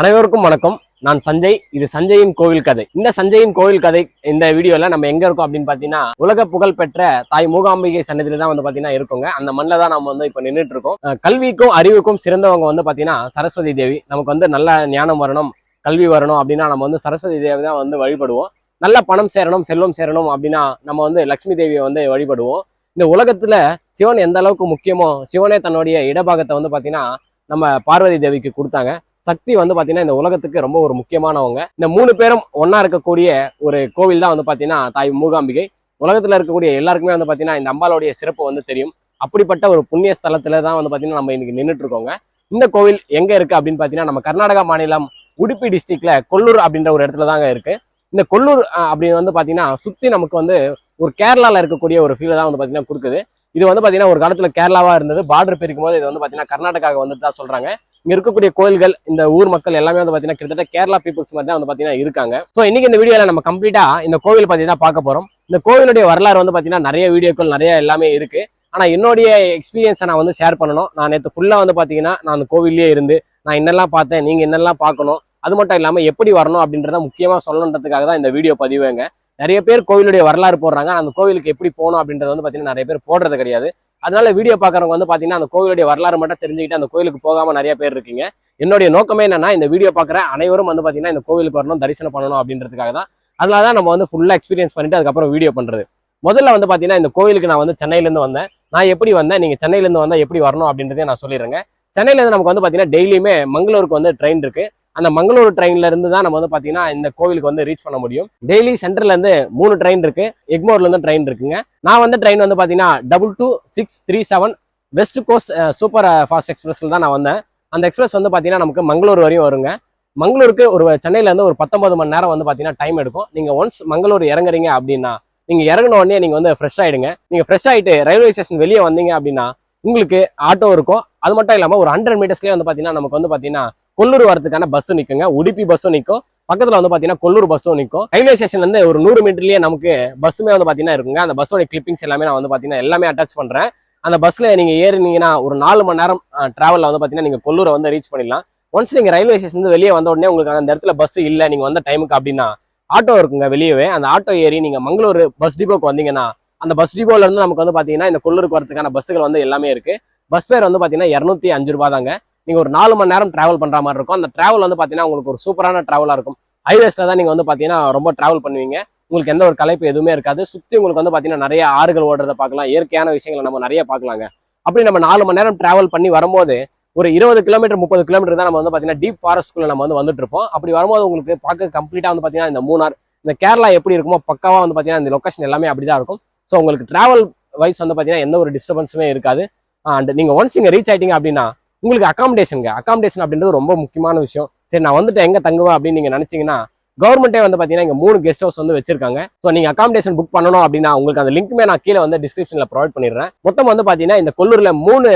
அனைவருக்கும் வணக்கம். நான் சஞ்சய். இது சஞ்சயின் கோவில் கதை. இந்த சஞ்சயின் கோவில் கதை இந்த வீடியோல நம்ம எங்க இருக்கோம் அப்படின்னு பாத்தீங்கன்னா உலக புகழ் பெற்ற தாய் மூகாம்பிகை சன்னதியில தான் வந்து பாத்தீங்கன்னா இருக்கோங்க. அந்த மண்ணில் தான் நம்ம வந்து இப்ப நின்றுட்டு இருக்கோம். கல்விக்கும் அறிவுக்கும் சிறந்தவங்க வந்து பாத்தீங்கன்னா சரஸ்வதி தேவி. நமக்கு வந்து நல்ல ஞானம் வரணும் கல்வி வரணும் அப்படின்னா நம்ம வந்து சரஸ்வதி தேவி தான் வந்து வழிபடுவோம். நல்ல பணம் சேரணும் செல்வம் சேரணும் அப்படின்னா நம்ம வந்து லக்ஷ்மி தேவியை வந்து வழிபடுவோம். இந்த உலகத்துல சிவன் எந்த அளவுக்கு முக்கியமோ சிவனே தன்னுடைய இடபாகத்தை வந்து பாத்தீங்கன்னா நம்ம பார்வதி தேவிக்கு கொடுத்தாங்க. சக்தி வந்து பாத்தீங்கன்னா இந்த உலகத்துக்கு ரொம்ப ஒரு முக்கியமானவங்க. இந்த மூணு பேரும் ஒன்னா இருக்கக்கூடிய ஒரு கோவில் தான் வந்து பாத்தீங்கன்னா தாய் மூகாம்பிகை. உலகத்துல இருக்கக்கூடிய எல்லாருக்குமே வந்து பாத்தீங்கன்னா இந்த அம்பாளுடைய சிறப்பு வந்து தெரியும். அப்படிப்பட்ட ஒரு புண்ணிய ஸ்தலத்துல தான் வந்து பாத்தீங்கன்னா நம்ம இன்னைக்கு நின்றுட்டு இருக்கோங்க. இந்த கோவில் எங்க இருக்கு அப்படின்னு பாத்தீங்கன்னா நம்ம கர்நாடகா மாநிலம் உடுப்பி டிஸ்ட்ரிக்ட்ல கொல்லூர் அப்படின்ற ஒரு இடத்துல தாங்க இருக்கு. இந்த கொல்லூர் அப்படின்னு வந்து பாத்தீங்கன்னா சுத்தி நமக்கு வந்து ஒரு கேரளால இருக்கக்கூடிய ஒரு ஃபீல் தான் வந்து பாத்தீங்கன்னா கொடுக்குது. இது வந்து பாத்தீங்கன்னா ஒரு காலத்துல கேரளாவா இருந்தது. பார்டர் பிரிக்கும் போது இது வந்து பாத்தீங்கன்னா கர்நாடகாவுக்கு வந்துட்டு தான் சொல்றாங்க. இங்க இருக்கக்கூடிய கோயில்கள் இந்த ஊர் மக்கள் எல்லாமே வந்து பார்த்தீங்கன்னா கிட்டத்தட்ட கேரளா பீப்புள்ஸ் மாதிரி தான் வந்து பார்த்தீங்கன்னா இருக்காங்க. சோ இன்னைக்கு இந்த வீடியோல நம்ம கம்ப்ளீட்டா இந்த கோவில் பத்தி தான் பார்க்க போறோம். இந்த கோவிலுடைய வரலாறு வந்து பாத்தீங்கன்னா நிறைய வீடியோக்கள் நிறைய எல்லாமே இருக்கு. ஆனா என்னுடைய எக்ஸ்பீரியன்ஸை நான் வந்து ஷேர் பண்ணணும். நான் நேற்று ஃபுல்லா வந்து பாத்தீங்கன்னா நான் அந்த இருந்து நான் என்னெல்லாம் பார்த்தேன் நீங்க என்னெல்லாம் பார்க்கணும் அது மட்டும் இல்லாம எப்படி வரணும் அப்படின்றத முக்கியமா சொல்லணுன்றதுக்காக தான் இந்த வீடியோ பதிவுங்க. நிறைய பேர் கோவிலுடைய வரலாறு போடுறாங்க. அந்த கோவிலுக்கு எப்படி போகணும் அப்படின்றது வந்து பார்த்தீங்கன்னா நிறைய பேர் போடுறது கிடையாது. அதனால வீடியோ பார்க்குறவங்க வந்து பாத்தீங்கன்னா அந்த கோவிலுடைய வரலாறு மட்டும் தெரிஞ்சுக்கிட்டு அந்த கோவிலுக்கு போகாம நிறைய பேர் இருக்கீங்க. என்னுடைய நோக்கமே என்னன்னா இந்த வீடியோ பார்க்குற அனைவரும் வந்து பாத்தீங்கன்னா இந்த கோவிலுக்கு வரணும் தரிசனம் பண்ணணும் அப்படின்றதுக்காக தான். அதனால தான் நம்ம வந்து ஃபுல்லா எக்ஸ்பீரியன்ஸ் பண்ணிட்டு அதுக்கப்புறம் வீடியோ பண்றது. முதல்ல வந்து பாத்தீங்கன்னா இந்த கோவிலுக்கு நான் வந்து சென்னையிலேருந்து வந்தேன். நான் எப்படி வந்தேன்? நீங்க சென்னையிலேருந்து வந்தால் வந்தா எப்படி வரணும் அப்படின்றதே நான் சொல்லிடுறேங்க. சென்னையிலேருந்து நமக்கு வந்து பாத்தீங்கன்னா டெய்லியுமே மங்களூருக்கு வந்து ட்ரெயின் இருக்கு. அந்த மங்களூர் ட்ரெயின்ல இருந்து தான் நம்ம வந்து பாத்தீங்கன்னா இந்த கோவிலுக்கு வந்து ரீச் பண்ண முடியும். டெய்லி சென்டர்ல இருந்து மூணு ட்ரெயின் இருக்கு. எக்மோர்ல இருந்து ட்ரெயின் இருக்குங்க. நான் வந்து ட்ரெயின் வந்து பாத்தீங்கன்னா double two six three seven west coast super fast எக்ஸ்பிரஸ்ல தான் நான் வந்தேன். அந்த எக்ஸ்பிரஸ் வந்து பாத்தீங்கன்னா நமக்கு மங்களூர் வரையும் வருங்க. மங்களூருக்கு ஒரு சென்னையில இருந்து ஒரு பத்தொன்பது மணி நேரம் வந்து பாத்தீங்கன்னா டைம் எடுக்கும். நீங்க ஒன்ஸ் மங்களூர் இறங்குறீங்க அப்படின்னா நீங்க இறங்கின உடனே நீங்க வந்து ஃப்ரெஷ் ஆயிடுங்க. நீங்க ஃப்ரெஷ் ஆயிட்டு ரயில்வே ஸ்டேஷன் வெளியே வந்தீங்க அப்படின்னா உங்களுக்கு ஆட்டோ இருக்கும். அது மட்டும் இல்லாம ஒரு ஹண்ட்ரட் மீட்டர்ஸ்லேயே வந்து பாத்தீங்கன்னா நமக்கு வந்து பாத்தீங்கன்னா கொல்லூர் வரதுக்கான பஸ் நிக்குங்க. உடுப்பி பஸ்ஸும் நிக்கும். பக்கத்துல வந்து பாத்தீங்கன்னா கொல்லூர் பஸ்ஸும் நிற்கும் ரயில்வே ஸ்டேஷன்லேருந்து ஒரு நூறு மீட்டர்லயே நமக்கு பஸ்ஸுமே வந்து பாத்தீங்கன்னா இருக்குங்க. அந்த பஸ்ஸோட கிளிப்பிங்ஸ் எல்லாமே நான் வந்து பாத்தீங்கன்னா எல்லாமே அட்டாச் பண்றேன். அந்த பஸ்ல நீங்க ஏறினீங்கன்னா ஒரு நாலு மணி நேரம் டிராவல்ல வந்து பாத்தீங்கன்னா நீங்க கொல்லூரை வந்து ரீச் பண்ணிடலாம். ஒன்ஸ் நீங்க ரயில்வே ஸ்டேஷன் வந்து வெளியே வந்த உடனே உங்களுக்கு அந்த இடத்துல பஸ் இல்ல நீங்க வந்த டைமுக்கு அப்படின்னா ஆட்டோ இருக்குங்க வெளியவே. அந்த ஆட்டோ ஏறி நீங்க மங்களூர் பஸ் டிபோக்கு வந்தீங்கன்னா அந்த பஸ் டிபோல இருந்து நமக்கு வந்து பாத்தீங்கன்னா இந்த கொல்லூருக்கு வரதுக்கான பஸ்ஸுகள் வந்து எல்லாமே இருக்கு. பஸ் பேர் வந்து பாத்தீங்கன்னா இரநூத்தி அஞ்சு ரூபா தாங்க. நீங்க ஒரு நாலு மணி நேரம் ட்ராவல் பண்ற மாதிரி இருக்கும். அந்த ட்ராவல் வந்து பாத்தீங்கன்னா உங்களுக்கு ஒரு சூப்பரான டிராவலா இருக்கும். ஹைவேஸ்ல தான் நீங்க வந்து பாத்தீங்கன்னா ரொம்ப டிராவல் பண்ணுவீங்க. உங்களுக்கு எந்த ஒரு கலைப்பு எதுவுமே இருக்காது. சுத்தி உங்களுக்கு வந்து பாத்தீங்கன்னா நிறைய ஆறுகள் ஓடுறத பார்க்கலாம். இயற்கையான விஷயங்களை நம்ம நிறைய பார்க்கலாங்க. அப்படி நம்ம நாலு மணி நேரம் டிராவல் பண்ணி வரும்போது ஒரு இருபது கிலோமீட்டர் முப்பது கிலோமீட்டர் தான் நம்ம வந்து பாத்தீங்கன்னா டீப் ஃபாரஸ்ட்குள்ள நம்ம வந்து வந்துட்டு இருப்போம். அப்படி வரும்போது உங்களுக்கு பார்க்க கம்ப்ளீட்டா வந்து பாத்தீங்கன்னா இந்த மூணார் இந்த கேரளா எப்படி இருக்குமோ பக்காவா வந்து பாத்தீங்கன்னா இந்த லொக்கேஷன் எல்லாமே அப்படிதான் இருக்கும். ஸோ உங்களுக்கு ட்ராவல் வைஸ் வந்து பாத்தீங்கன்னா எந்த ஒரு டிஸ்டர்பன்ஸுமே இருக்காது. அண்ட் நீங்க ஒன்ஸ் இங்கே ரீச் ஆயிட்டீங்க அப்படின்னா உங்களுக்கு அகாமடேஷனுங்க அகாமடேஷன் அப்படின்றது ரொம்ப முக்கியமான விஷயம். சரி நான் வந்துட்டு எங்க தங்குவேன் அப்படின்னு நீங்க நினைச்சீங்கன்னா கவர்மெண்ட்டே வந்து பாத்தீங்கன்னா இங்க மூணு கெஸ்ட் ஹவுஸ் வந்து வச்சிருக்காங்க. ஸோ நீங்க அகாமடேஷன் புக் பண்ணணும் அப்படின்னா உங்களுக்கு அந்த லிங்க்குமே நான் கீழே வந்து டிஸ்கிரிப்ஷன்ல ப்ரொவைட் பண்ணிடுறேன். மொத்தம் வந்து பாத்தீங்கன்னா இந்த கொல்லூர்ல மூணு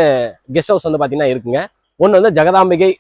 கெஸ்ட் ஹவுஸ் வந்து பாத்தீங்கன்னா இருக்குங்க. ஒன்று வந்து ஜெகதாம்பிகை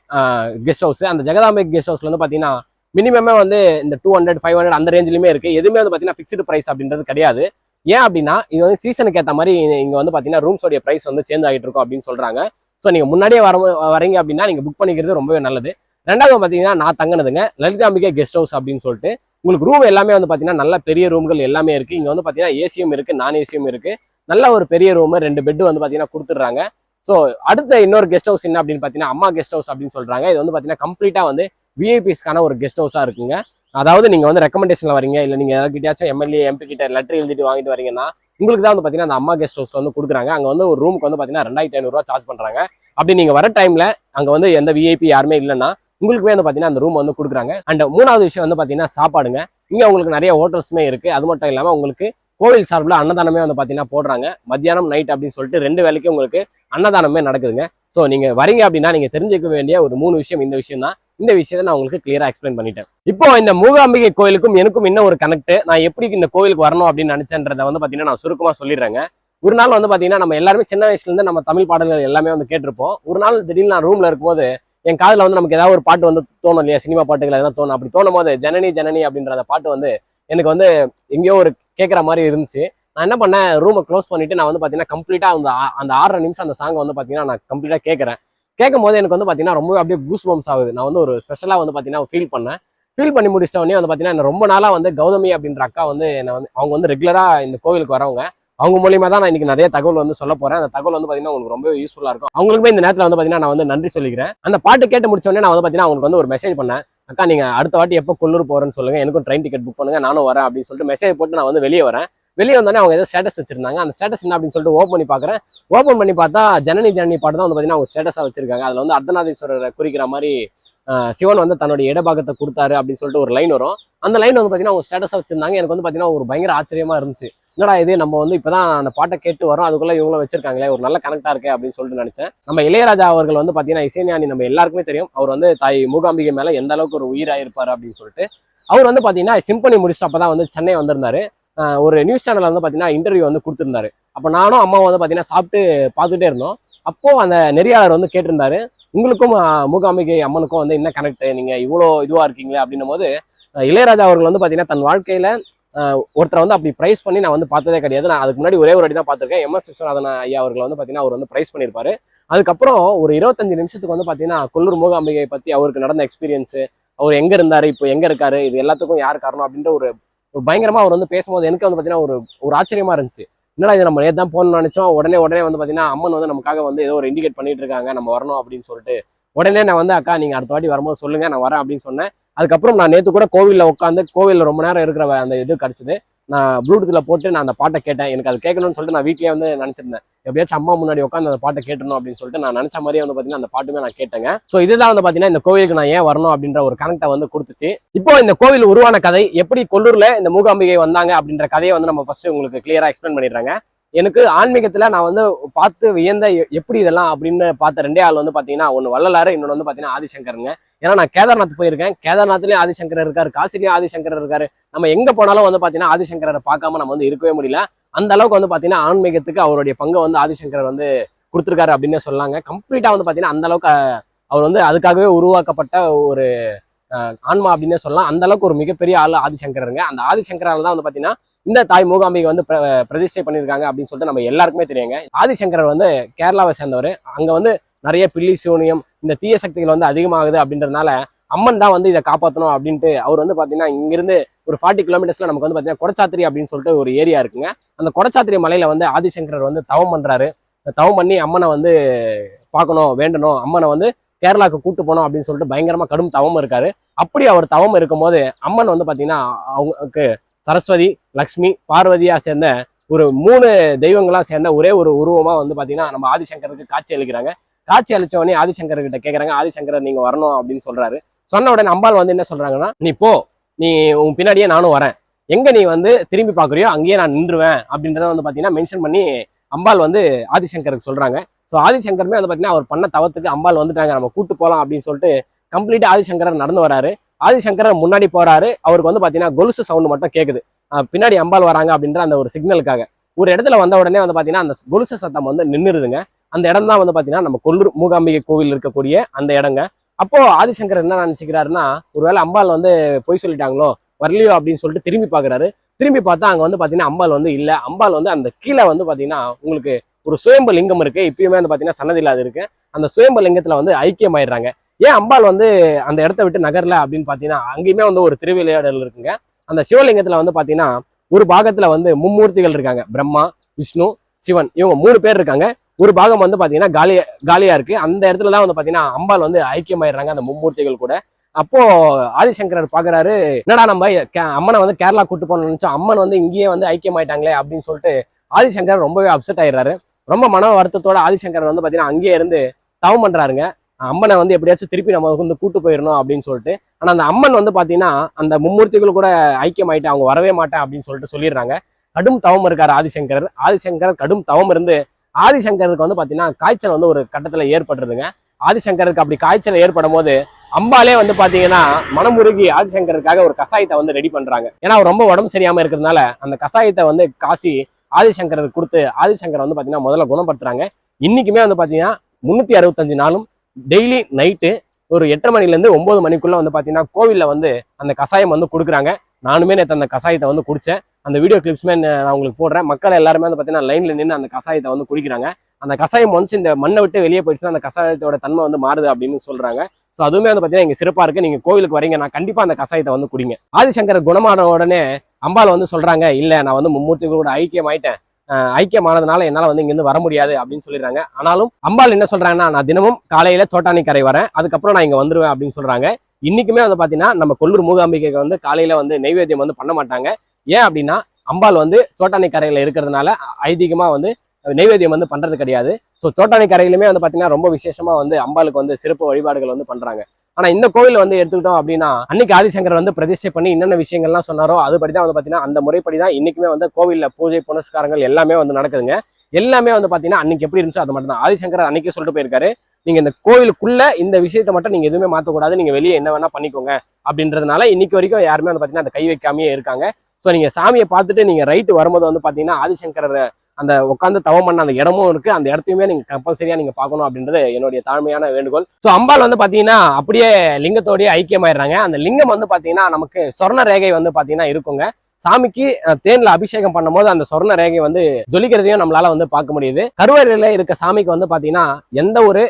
கெஸ்ட் ஹவுஸ் அந்த ஜெகதாம்பிகை கெஸ்ட் ஹவுஸ்ல வந்து பாத்தீங்கன்னா மினிமமே வந்து இந்த டூ ஹண்ட்ரட் ஃபைவ் ஹண்ட்ரட் அந்த ரேஞ்சிலுமே இருக்கு. எதுவுமே வந்து பாத்தீங்கன்னா ஃபிக்ஸ்டு பிரைஸ் அப்படின்றது கிடையாது. ஏன் அப்படின்னா இது வந்து சீசனுக்கு ஏற்ற மாதிரி இங்க வந்து பாத்தீங்கன்னா ரூம்ஸோடைய பிரைஸ் வந்து சேஞ்ச் ஆகிட்டு இருக்கும் அப்படின்னு சொல்றாங்க. ஸோ நீங்க முன்னாடியே வர வரீங்க அப்படின்னா நீங்க புக் பண்ணிக்கிறது ரொம்பவே நல்லது. ரெண்டாவது பாத்தீங்கன்னா நான் தங்கினதுங்க. லலிதாம்பிகை கெஸ்ட் ஹவுஸ் அப்படின்னு சொல்லிட்டு உங்களுக்கு ரூம் எல்லாமே வந்து பாத்தீங்கன்னா நல்ல பெரிய ரூம்கள் எல்லாமே இருக்கு. இங்க வந்து பாத்தீங்கன்னா ஏசியும் இருக்கு நான் ஏசியும் இருக்கு. நல்ல ஒரு பெரிய ரூமு ரெண்டு பெட் வந்து பாத்தீங்கன்னா கொடுத்துட்றாங்க. ஸோ அடுத்த இன்னொரு கெஸ்ட் ஹவுஸ் என்ன அப்படின்னு பாத்தீங்கன்னா அம்மா கெஸ்ட் ஹவுஸ் அப்படின்னு சொல்றாங்க. இது வந்து பாத்தீங்கன்னா கம்ப்ளீட்டா வந்து விஐபிஸ்க்கான ஒரு கெஸ்ட் ஹவுஸா இருக்குங்க. அதாவது நீங்க வந்து ரெக்கமெண்டேஷன்ல வரீங்க. இல்ல நீங்கள் யார்கிட்டயாச்சும் எம்எல்ஏ எம்பி கிட்ட லெட்டர் எழுதிட்டு வாங்கிட்டு வரீங்கன்னா உங்களுக்கு தான் வந்து பார்த்தீங்கன்னா அந்த அம்மா கெஸ்ட் ஹவுஸ்ல வந்து கொடுக்குறாங்க. அங்கே வந்து ஒரு ரூமுக்கு வந்து பார்த்தீங்கன்னா ரெண்டாயிரத்தி ஐநூறுரூவா சார்ஜ் பண்ணுறாங்க அப்படி நீங்கள் வர டைமில் அங்கே வந்து எந்த விஐபி யாருமே இல்லைன்னா உங்களுக்குமே வந்து பார்த்தீங்கன்னா அந்த ரூம் வந்து கொடுக்குறாங்க. அண்ட் மூணாவது விஷயம் வந்து பார்த்தீங்கன்னா சாப்பாடுங்க. இங்கே உங்களுக்கு நிறைய ஹோட்டல்ஸுமே இருக்குது அது மட்டும் இல்லாமல் உங்களுக்கு கோவில் சார்பில் அன்னதானமே வந்து பார்த்தீங்கன்னா போடுறாங்க. மத்தியானம் நைட் அப்படின்னு சொல்லிட்டு ரெண்டு வேலைக்கும் உங்களுக்கு அன்னதானமே நடக்குதுங்க. ஸோ நீங்கள் வரீங்க அப்படின்னா நீங்கள் தெரிஞ்சுக்க வேண்டிய ஒரு மூணு விஷயம் இந்த விஷயம் தான் இந்த விஷயத்தை நான் உங்களுக்கு கிளியரா எக்ஸ்பிளைன் பண்ணிட்டேன். இப்போ இந்த மூகாம்பிகை கோயிலுக்கும் எனக்கும் இன்னும் ஒரு கனெக்ட் நான் எப்படி இந்த கோயிலுக்கு வரணும் அப்படின்னு நினைச்சேன்றதை வந்து பாத்தீங்கன்னா நான் சுருக்கமா சொல்லிடுறேங்க. ஒரு நாள் வந்து பாத்தீங்கன்னா நம்ம எல்லாருமே சின்ன வயசுல இருந்து நம்ம தமிழ் பாடல்கள் எல்லாமே வந்து கேட்டிருப்போம். ஒரு நாள் திடீர்னு நான் ரூம்ல இருக்கும்போது என் காதுல வந்து நமக்கு ஏதாவது ஒரு பாட்டு வந்து தோணும் இல்லையா? சினிமா பாட்டுகள் எதாவது தோணும். அப்படி தோணும் போது ஜனனி ஜனனி அப்படின்ற அந்த பாட்டு வந்து எனக்கு வந்து எங்கேயோ ஒரு கேட்குற மாதிரி இருந்துச்சு. நான் என்ன பண்ணேன்? ரூமை க்ளோஸ் பண்ணிட்டு நான் வந்து பாத்தீங்கன்னா கம்ப்ளீட்டா அந்த அந்த ஆறரை நிமிஷம் அந்த சாங்கை வந்து பாத்தீங்கன்னா நான் கம்ப்ளீட்டா கேட்கறேன் கேட்கும் போது எனக்கு வந்து பார்த்தீங்கன்னா ரொம்ப அப்படியே கூஸ் பம்ஸ் ஆகுது. நான் வந்து ஒரு ஸ்பெஷலாக வந்து பார்த்தீங்கன்னா ஃபீல் பண்ணேன். ஃபீல் பண்ணி முடிச்சிட்ட உடனே வந்து பார்த்தீங்கன்னா என்ன ரொம்ப நாளாக வந்து கௌதமி அப்படின்ற அக்கா வந்து என்னை வந்து அவங்க வந்து ரெகுலராக இந்த கோவிலுக்கு வரவங்க. அவங்க மூலியமா தான் நான் இன்னைக்கு நிறைய தகவல் வந்து சொல்ல போறேன். அந்த தகவல் வந்து பாத்தீங்கன்னா உங்களுக்கு ரொம்ப யூஸ்ஃபுல்லா இருக்கும். அவங்களுக்குமே இந்த நேரத்தில் வந்து பாத்தீங்கன்னா நான் வந்து நன்றி சொல்லிக்கிறேன். அந்த பாட்டு கேட்டு முடிச்சோடனே நான் வந்து பாத்தீங்கன்னா அவங்களுக்கு வந்து ஒரு மெசேஜ் பண்ணேன். அக்கா நீங்க அடுத்த வாட்டி எப்போ கொல்லூர் போறேன்னு சொல்லுங்க. எனக்கும் ட்ரெயின் டிக்கெட் புக் பண்ணுங்க. நானும் வரேன் அப்படின்னு சொல்லிட்டு மெசேஜ் போட்டு நான் வந்து வெளியே வரேன். வெளியே வந்தோடனே அவங்க ஏதோ ஸ்டேட்டஸ் வச்சிருந்தாங்க. அந்த ஸ்டேட்டஸ் என்ன அப்படின்னு சொல்லிட்டு ஓப்பன் பண்ணி பார்க்குறேன். ஓப்பன் பண்ணி பார்த்தா ஜனனி ஜனனி பாட்டு தான் வந்து பார்த்தீங்கன்னா அவங்க ஸ்டேட்டஸாக வச்சிருக்காங்க. அதில் வந்து அர்த்தநாதீஸ்வரரை குறிக்கிற மாதிரி சிவன் வந்து தன்னுடைய இடபாகத்தை கொடுத்தாரு அப்படின்னு சொல்லிட்டு ஒரு லைன் வரும். அந்த லைன் வந்து பார்த்தீங்கன்னா அவங்க ஸ்டேட்டஸாக வச்சிருந்தாங்க. எனக்கு வந்து பார்த்தீங்கன்னா ஒரு பயங்கர ஆச்சரியமா இருந்துச்சு. என்னடா இது? நம்ம வந்து இப்போதான் அந்த பாட்டை கேட்டு வரோம். அதுக்குள்ள இவங்களும் வச்சிருக்காங்களே ஒரு நல்ல கனெக்டா இருக்கே அப்படின்னு சொல்லிட்டு நினச்சேன். நம்ம இளையராஜா அவர்கள் வந்து பார்த்தீங்கன்னா இசைஞானி நம்ம எல்லாருக்குமே தெரியும். அவர் வந்து தாய் மூகாம்பிகை மேலே எந்த அளவுக்கு ஒரு உயிராக இருப்பார் அப்படின்னு சொல்லிட்டு. அவர் வந்து பாத்தீங்கன்னா சிம்பனி முடிச்சுட்டு அப்பதான் வந்து சென்னை வந்திருந்தாரு. ஒரு நியூஸ் சேனலில் வந்து பாத்தீங்கன்னா இன்டர்வியூ வந்து கொடுத்துருந்தாரு. அப்போ நானும் அம்மாவும் வந்து பாத்தீங்கன்னா சாப்பிட்டு பார்த்துட்டே இருந்தோம். அப்போ அந்த நெறியாளர் வந்து கேட்டிருந்தாரு உங்களுக்கும் மூகாம்பிகை அம்மனுக்கும் வந்து என்ன கனெக்ட் நீங்க இவ்வளோ இதுவாக இருக்கீங்களே அப்படின்னும் போது இளையராஜா அவர்கள் வந்து பாத்தீங்கன்னா தன் வாழ்க்கையில ஒருத்தரை வந்து அப்படி ப்ரைஸ் பண்ணி நான் வந்து பார்த்ததே கிடையாது. நான் அதுக்கு முன்னாடி ஒரே ஒரு அடி தான் பார்த்திருக்கேன். எம் எஸ் விஸ்வநாதன் ஐயா அவர்கள் வந்து பார்த்தீங்கன்னா அவர் வந்து ப்ரைஸ் பண்ணியிருப்பாரு. அதுக்கப்புறம் ஒரு இருபத்தஞ்சு நிமிஷத்துக்கு வந்து பாத்தீங்கன்னா கொல்லூர் மூகாம்பிகை பத்தி அவருக்கு நடந்த எக்ஸ்பீரியன்ஸு அவர் எங்க இருந்தார் இப்போ எங்க இருக்காரு இது எல்லாத்துக்கும் யார் காரணம் அப்படின்ற ஒரு ஒரு பயங்கரமாக அவர் வந்து பேசும்போது எனக்கு வந்து பார்த்தீங்கன்னா ஒரு ஒரு ஆச்சரியமா இருந்துச்சு. என்னடா இது நம்ம நேற்று தான் போகணும்னு நினச்சோம். உடனே உடனே வந்து பார்த்தீங்கன்னா அம்மன் வந்து நமக்காக வந்து ஏதோ ஒரு இண்டிகேட் பண்ணிட்டு இருக்காங்க. நம்ம வரணும் அப்படின்னு சொல்லிட்டு. உடனே நான் வந்து அக்கா நீங்கள் அடுத்த வாட்டி வரும்போது சொல்லுங்கள் நான் வரேன் அப்படின்னு சொன்னேன். அதுக்கப்புறம் நான் நேற்று கூட கோவில்ல உட்காந்து கோவிலில் ரொம்ப நேரம் இருக்கிற அந்த இது கிடச்சிது. நான் ப்ளூடூத்ல போட்டு நான் அந்த பாட்டை கேட்டேன். எனக்கு அது கேட்கணும்னு சொல்லிட்டு நான் வீட்லயே வந்து நினைச்சிருந்தேன். எப்படியாச்சும் அம்மா முன்னாடி உட்காந்து அந்த பாட்டை கேட்டணும் அப்படின்னு சொல்லிட்டு நான் நினைச்ச மாதிரியே வந்து பாத்தீங்கன்னா அந்த பாட்டுமே நான் கேட்டேங்க. ஸோ இதுதான் வந்து பாத்தீங்கன்னா இந்த கோவிலுக்கு நான் ஏன் வரணும் அப்படின்ற ஒரு கனெக்டை வந்து கொடுத்துச்சு. இப்போ இந்த கோவில் உருவான கதை எப்படி கொல்லூர்ல இந்த மூகாம்பிகை வந்தாங்க அப்படின்ற கதையை வந்து நம்ம ஃபர்ஸ்ட் உங்களுக்கு கிளியரா எக்ஸ்பிளைன் பண்ணிடுறாங்க. எனக்கு ஆன்மீகத்துல நான் வந்து பார்த்து வியந்த எ- எப்படி இதெல்லாம் அப்படின்னு பார்த்த ரெண்டே ஆள் வந்து பாத்தீங்கன்னா ஒன்று வள்ளலாறு இன்னொன்று வந்து பாத்தீங்கன்னா ஆதிசங்கருங்க. ஏன்னா நான் கேதார்நாத் போயிருக்கேன். கேதார்நாத்லயும் ஆதிசங்கர் இருக்காரு காசிலையும் ஆதிசங்கர் இருக்காரு. நம்ம எங்க போனாலும் வந்து பாத்தீங்கன்னா ஆதிசங்கரை பார்க்காம நம்ம வந்து இருக்கவே முடியல. அந்த அளவுக்கு வந்து பாத்தீங்கன்னா ஆன்மீகத்துக்கு அவருடைய பங்கை வந்து ஆதிசங்கர் வந்து கொடுத்துருக்காரு அப்படின்னு சொல்லாங்க. கம்ப்ளீட்டா வந்து பாத்தீங்கன்னா அந்த அளவுக்கு அவர் வந்து அதுக்காகவே உருவாக்கப்பட்ட ஒரு ஆன்மா அப்படின்னே சொல்லலாம். அந்த அளவுக்கு ஒரு மிகப்பெரிய ஆள் ஆதிசங்கரருங்க. அந்த ஆதிசங்கரால் தான் வந்து பாத்தீங்கன்னா இந்த தாய் மூகாம்பிகை வந்து பிரதிஷ்டை பண்ணியிருக்காங்க அப்படின்னு சொல்லிட்டு நம்ம எல்லாருக்குமே தெரியுங்க. ஆதிசங்கரர் வந்து கேரளாவை சேர்ந்தவர். அங்கே வந்து நிறைய பில்லி சூனியம் இந்த தீய சக்திகள் வந்து அதிகமாகுது அப்படின்றதுனால அம்மன் தான் வந்து இதை காப்பாற்றணும் அப்படின்ட்டு அவர் வந்து பார்த்தீங்கன்னா இங்கிருந்து ஒரு ஃபார்ட்டி கிலோமீட்டர்ஸ்ல நமக்கு வந்து பார்த்தீங்கன்னா கொடச்சாத்திரி அப்படின்னு சொல்லிட்டு ஒரு ஏரியா இருக்குங்க. அந்த கொடச்சாத்திரி மலையில வந்து ஆதிசங்கரர் வந்து தவம் பண்றாரு. தவம் பண்ணி அம்மனை வந்து பார்க்கணும் வேண்டணும். அம்மனை வந்து கேரளாவுக்கு கூட்டு போனோம் அப்படின்னு சொல்லிட்டு பயங்கரமா கடும் தவம் இருக்காரு. அப்படி அவர் தவம் இருக்கும்போது அம்மன் வந்து பாத்தீங்கன்னா அவங்களுக்கு சரஸ்வதி லக்ஷ்மி பார்வதியா சேர்ந்த ஒரு மூணு தெய்வங்களா சேர்ந்த ஒரே ஒரு உருவமா வந்து பாத்தீங்கன்னா நம்ம ஆதிசங்கருக்கு காட்சி அளிக்கிறாங்க. காட்சி அளிச்ச உடனே ஆதிசங்கர் கிட்ட கேக்குறாங்க. ஆதிசங்கர் நீங்க வரணும் அப்படின்னு சொல்றாரு. சொன்ன உடனே அம்பாள் வந்து என்ன சொல்றாங்கன்னா நீ போ. நீ உன் பின்னாடியே நானும் வரேன். எங்க நீ வந்து திரும்பி பாக்குறியோ அங்கேயே நான் நின்றுவேன். அப்படின்றத வந்து பாத்தீங்கன்னா மென்ஷன் பண்ணி அம்பாள் வந்து ஆதிசங்கருக்கு சொல்றாங்க. ஸோ ஆதிசங்கருமே வந்து பாத்தீங்கன்னா அவர் பண்ண தவத்துக்கு அம்பாள் வந்துட்டாங்க. நம்ம கூட்டு போலாம் அப்படின்னு சொல்லிட்டு கம்ப்ளீட்டா ஆதிசங்கரர் நடந்து வராரு. ஆதிசங்கர் முன்னாடி போறாரு. அவருக்கு வந்து பாத்தீங்கன்னா கொலுசு சவுண்ட் மட்டும் கேக்குது. பின்னாடி அம்பாள் வராங்க அப்படின்ற அந்த ஒரு சிக்னலுக்காக ஒரு இடத்துல வந்த உடனே வந்து பாத்தீங்கன்னா அந்த கொலுசு சத்தம் வந்து நின்றுதுங்க அந்த இடம் தான் வந்து பாத்தீங்கன்னா நம்ம கொல்லூர் மூகாம்பிகை கோவில் இருக்கக்கூடிய அந்த இடங்க. அப்போ ஆதிசங்கர் என்ன நினைச்சுக்கிறாருன்னா ஒருவேளை அம்பாள் வந்து பொய் சொல்லிட்டாங்களோ வரலையோ அப்படின்னு சொல்லிட்டு திரும்பி பாக்குறாரு. திரும்பி பார்த்தா அங்க வந்து பாத்தீங்கன்னா அம்பாள் வந்து இல்ல. அம்பாள் வந்து அந்த கீழே வந்து பாத்தீங்கன்னா உங்களுக்கு ஒரு சுயம்பு லிங்கம் இருக்கு. இப்பயுமே வந்து பாத்தீங்கன்னா சன்னதியில் அது இருக்கு. அந்த சுயம்பு லிங்கத்துல வந்து ஐக்கியமாயிடுறாங்க. ஏன் அம்பாள் வந்து அந்த இடத்த விட்டு நகரல அப்படின்னு பாத்தீங்கன்னா அங்கேயுமே வந்து ஒரு திருவிளையாடல் இருக்குங்க. அந்த சிவலிங்கத்துல வந்து பாத்தீங்கன்னா ஒரு பாகத்துல வந்து மும்மூர்த்திகள் இருக்காங்க. பிரம்மா விஷ்ணு சிவன் இவங்க மூணு பேர் இருக்காங்க. ஒரு பாகம் வந்து பாத்தீங்கன்னா காலியா காலியா இருக்கு. அந்த இடத்துல தான் வந்து பாத்தீங்கன்னா அம்பாள் வந்து ஐக்கியமாயிடுறாங்க அந்த மும்மூர்த்திகள் கூட. அப்போ ஆதிசங்கரர் பாக்குறாரு என்னடா நம்ம கே- அம்மனை வந்து கேரளா கூட்டு போகணும்னு நினைச்சோம் அம்மன் வந்து இங்கேயே வந்து ஐக்கியமாயிட்டாங்களே அப்படின்னு சொல்லிட்டு ஆதிசங்கர் ரொம்பவே அப்செட் ஆயிடுறாரு. ரொம்ப மன வருத்தத்தோட ஆதிசங்கர் வந்து பாத்தீங்கன்னா அங்கேயே இருந்து தவம் பண்றாருங்க. அம்மனை வந்து எப்படியாச்சும் திருப்பி நம்ம வந்து கூட்டு போயிடணும் அப்படின்னு சொல்லிட்டு. ஆனா அந்த அம்மன் வந்து பாத்தீங்கன்னா அந்த மும்மூர்த்திகள் கூட ஐக்கியமாயிட்டு அவங்க வரவே மாட்டேன் அப்படின்னு சொல்லிட்டு சொல்லிடுறாங்க. கடும் தவம் இருக்கார் ஆதிசங்கர் ஆதிசங்கர் கடும் தவம் இருந்து ஆதிசங்கருக்கு வந்து பாத்தீங்கன்னா காய்ச்சல் வந்து ஒரு கட்டத்துல ஏற்பட்டுருதுங்க ஆதிசங்கருக்கு அப்படி காய்ச்சல் ஏற்படும் போது அம்பாலே வந்து பாத்தீங்கன்னா மனமுருகி ஆதிசங்கருக்காக ஒரு கசாயத்தை வந்து ரெடி பண்றாங்க. ஏன்னா அவர் ரொம்ப உடம்பு சரியாம இருக்கிறதுனால அந்த கசாயத்தை வந்து காசி ஆதிசங்கருக்கு கொடுத்து ஆதிசங்கர் வந்து பாத்தீங்கன்னா முதல்ல குணப்படுத்துறாங்க. இன்னைக்குமே வந்து பாத்தீங்கன்னா முன்னூத்தி அறுபத்தஞ்சு நாளும் டெய்லி நைட்டு ஒரு எட்டரை மணிலேருந்து ஒம்பது மணிக்குள்ளே வந்து பார்த்தீங்கன்னா கோவில்ல வந்து அந்த கசாயம் வந்து கொடுக்குறாங்க. நானுமே நேற்று அந்த கசாயத்தை வந்து குடித்தேன் அந்த வீடியோ கிளிப்ஸ்மே நான் உங்களுக்கு போடுறேன். மக்கள் எல்லாருமே வந்து பார்த்தீங்கன்னா லைனில் நின்று அந்த கஷாயத்தை வந்து குடிக்கிறாங்க. அந்த கஷாயம் ஒன்ஸ் இந்த மண்ணை விட்டு வெளியே போயிடுச்சுன்னா அந்த கஷாயத்தோட தன்மை வந்து மாறுது அப்படின்னு சொல்கிறாங்க ஸோ அதுவுமே வந்து பார்த்தீங்கன்னா இங்கே சிறப்பாக இருக்குது நீங்கள் கோவிலுக்கு வரீங்க நான் கண்டிப்பாக அந்த கஷாயத்தை வந்து குடிங்க. ஆதிசங்கர் குணமான உடனே அம்பாள் வந்து சொல்கிறாங்க இல்லை நான் வந்து மும்மூர்த்திகளோட ஐக்கியம் ஆயிட்டேன் ஐக்கியமானதுனால என்னால வந்து இங்கேருந்து வர முடியாது அப்படின்னு சொல்லிடுறாங்க. ஆனாலும் அம்பாள் என்ன சொல்கிறாங்கன்னா நான் தினமும் காலையில சோட்டானி கரை வரேன். அதுக்கப்புறம் நான் இங்க வந்துருவேன் அப்படின்னு சொல்றாங்க. இன்னைக்குமே வந்து பாத்தீங்கன்னா நம்ம கொல்லூர் மூகாம்பிகைக்கு வந்து காலையில வந்து நைவேத்தியம் வந்து பண்ண மாட்டாங்க. ஏன் அப்படின்னா அம்பாள் வந்து சோட்டானி கரையில் இருக்கிறதுனால ஐதீகமா வந்து நைவேத்தியம் வந்து பண்றது கிடையாது. ஸோ சோட்டானி கரையிலுமே வந்து பாத்தீங்கன்னா ரொம்ப விசேஷமா வந்து அம்பாளுக்கு வந்து சிறப்பு வழிபாடுகள் வந்து பண்றாங்க. ஆனா இந்த கோவில் வந்து எடுத்துக்கிட்டோம் அப்படின்னா அன்னைக்கு ஆதிசங்கர் வந்து பிரதிஷ்டை பண்ணி என்னென்ன விஷயங்கள்லாம் சொன்னாரோ அதுபடி தான் வந்து பாத்தீங்கன்னா அந்த முறைப்படி தான் இன்னைக்குமே வந்து கோவில்ல பூஜை புனஸ்காரங்கள் எல்லாமே வந்து நடக்குதுங்க. எல்லாமே வந்து பாத்தீங்கன்னா அன்னைக்கு எப்படி இருந்துச்சோ அது மட்டும் தான் ஆதிசங்கர் அன்னைக்கு சொல்லிட்டு போயிருக்காரு. நீங்க இந்த கோவிலுக்குள்ள இந்த விஷயத்தை மட்டும் நீங்க எதுவுமே மாத்தக்கூடாது. நீங்க வெளியே என்ன வேணா பண்ணிக்கோங்க அப்படின்றதுனால இன்னைக்கு வரைக்கும் யாருமே வந்து பாத்தீங்கன்னா அந்த கை வைக்காமயே இருக்காங்க. ஸோ நீங்க சாமியை பார்த்துட்டு நீங்க ரைட்டு வரும்போது வந்து பாத்தீங்கன்னா ஆதிசங்கர் அந்த உட்காந்து தவம் பண்ண அந்த இடமும் இருக்கு. அந்த இடத்தையுமே நீங்க கம்பல்சரியா நீங்க பார்க்கணும் அப்படின்றது என்னுடைய தாழ்மையான வேண்டுகோள். ஸோ அம்பாள் வந்து பாத்தீங்கன்னா அப்படியே லிங்கத்தோடய ஐக்கியமாயிடுறாங்க. அந்த லிங்கம் வந்து பாத்தீங்கன்னா நமக்கு சொர்ண ரேகை வந்து பாத்தீங்கன்னா இருக்குங்க. சாமிக்கு தேன்ல அபிஷேகம் பண்ணும்போது அந்த சொர்ண ரேகை வந்து ஜொலிக்கிறதையும் நம்மளால வந்து பார்க்க முடியுது. கருவறையில இருக்க சாமிக்கு வந்து பாத்தீங்கன்னா எந்த ஒரு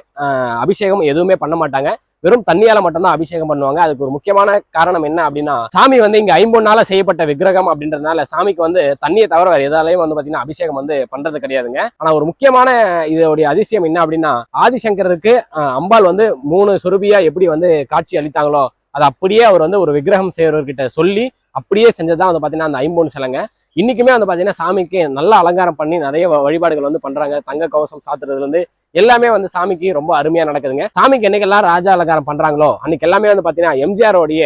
அபிஷேகம் எதுவுமே பண்ண மாட்டாங்க. வெறும் தண்ணியால மட்டும்தான் அபிஷேகம் பண்ணுவாங்க. அதுக்கு ஒரு முக்கியமான காரணம் என்ன அப்படின்னா சாமி வந்து இங்க ஐம்பொன்னால செய்யப்பட்ட விக்கிரகம் அப்படின்றதுனால சாமிக்கு வந்து தண்ணியை தவிர வேற எதாலையும் வந்து பாத்தீங்கன்னா அபிஷேகம் வந்து பண்றது கிடையாதுங்க. ஆனா ஒரு முக்கியமான இதோடைய அதிசயம் என்ன அப்படின்னா ஆதிசங்கருக்கு அம்பாள் வந்து மூணு சொருபியா எப்படி வந்து காட்சி அளித்தாங்களோ அது அப்படியே அவர் வந்து ஒரு விக்கிரகம் செய்யறவர்கிட்ட சொல்லி அப்படியே செஞ்சதுதான் வந்து பார்த்தீங்கன்னா அந்த ஐம்பொன் சிலைங்க. இன்னைக்குமே வந்து பார்த்தீங்கன்னா சாமிக்கு நல்லா அலங்காரம் பண்ணி நிறைய வ- வழிபாடுகள் வந்து பண்றாங்க. தங்க கவசம் சாத்துறதுலேருந்து எல்லாமே வந்து சாமிக்கு ரொம்ப அருமையா நடக்குதுங்க. சாமிக்கு என்னைக்கெல்லாம் ராஜா அலங்காரம் பண்றாங்களோ அன்னைக்கு எல்லாமே வந்து பார்த்தீங்கன்னா எம்ஜிஆரோடைய